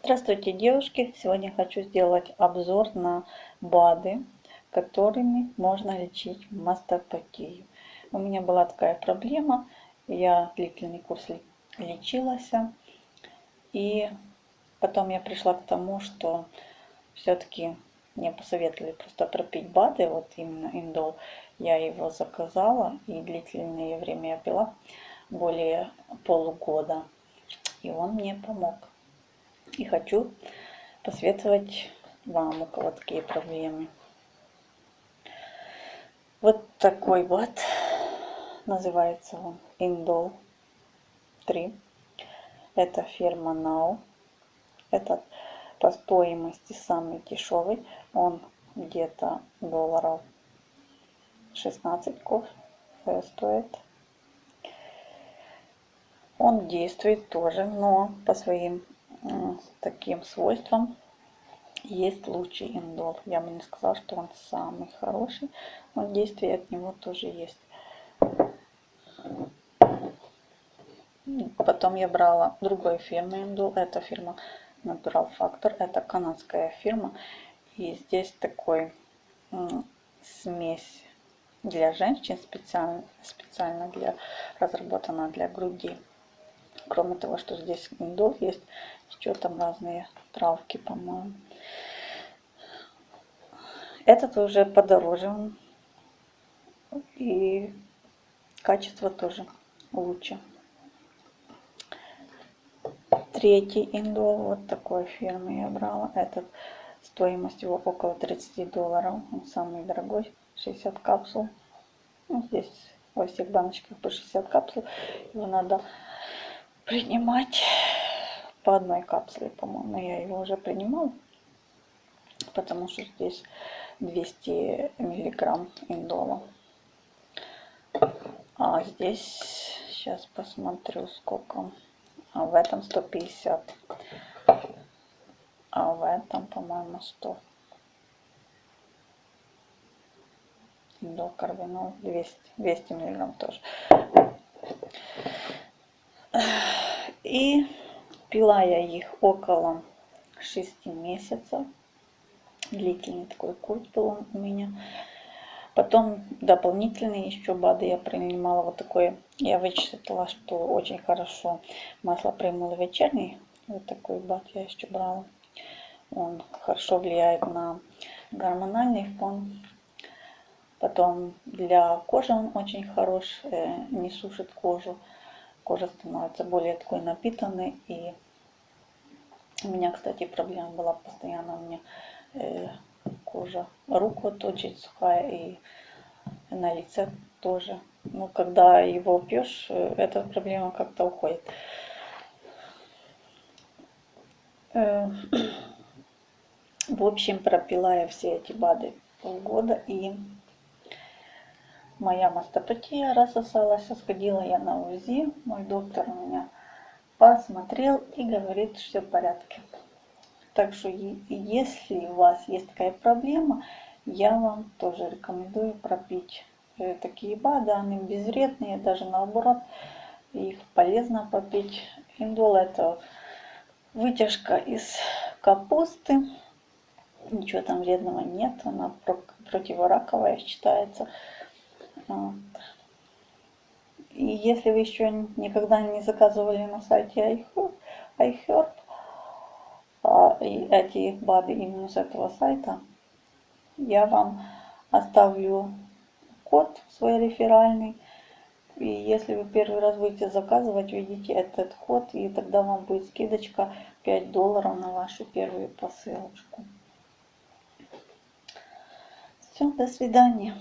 Здравствуйте, девушки! Сегодня хочу сделать обзор на БАДы, которыми можно лечить мастопатию. У меня была такая проблема, я длительный курс лечилась, и потом я пришла к тому, что все-таки мне посоветовали просто пропить БАДы, вот именно индол. Я его заказала и длительное время я пила, более полугода, и он мне помог. И хочу посоветовать вам, у кого такие проблемы. Вот такой вот называется он Индол 3. Это фирма Now. Этот по стоимости самый дешевый. Он где-то долларов 16 э, стоит. Он действует тоже, но по своим таким свойствам есть лучший индол. Я бы не сказала, что он самый хороший, но действие от него тоже есть. Потом я брала другой фирмы индол. Это фирма Natural Factor. Это канадская фирма. И здесь такой смесь для женщин специально, специально для, разработана для груди. Кроме того, что здесь индол есть, еще там разные травки, по-моему. Этот уже подороже. И качество тоже лучше. Третий индол вот такой фирмы я брала. Этот стоимость его около 30 долларов. Он самый дорогой. 60 капсул. Ну, здесь во всех баночках по 60 капсул. Его надо принимать по одной капсуле, по-моему. Я его уже принимала, потому что здесь 200 миллиграмм индола. А здесь, сейчас посмотрю, сколько. А в этом 150. А в этом, по-моему, 100. Индол карбинол 200, 200 миллиграмм тоже. И пила я их около 6 месяцев. Длительный такой курс был у меня. Потом дополнительные еще БАДы я принимала вот такое. Я вычитала, что очень хорошо масло примула вечерний. Вот такой БАД я еще брала. Он хорошо влияет на гормональный фон. Потом для кожи он очень хорош, э, не сушит кожу кожа становится более такой напитанной. И у меня, кстати, проблема была постоянно, у меня э, кожа рук вот очень сухая и на лице тоже. Ну, когда его пьешь, э, эта проблема как-то уходит. Э, в общем, пропила я все эти БАДы полгода и моя мастопатия рассосалась. Сходила я на УЗИ. Мой доктор меня посмотрел и говорит, все в порядке. Так что если у вас есть такая проблема, я вам тоже рекомендую пропить э, такие БАДы. Они безвредные, даже наоборот, их полезно попить. Индол это вытяжка из капусты. Ничего там вредного нет, она противораковая считается. И если вы еще никогда не заказывали на сайте iHerb, а, эти БАДы именно с этого сайта, я вам оставлю код свой реферальный. И если вы первый раз будете заказывать, введите этот код, и тогда вам будет скидочка 5 долларов на вашу первую посылочку. Все, до свидания.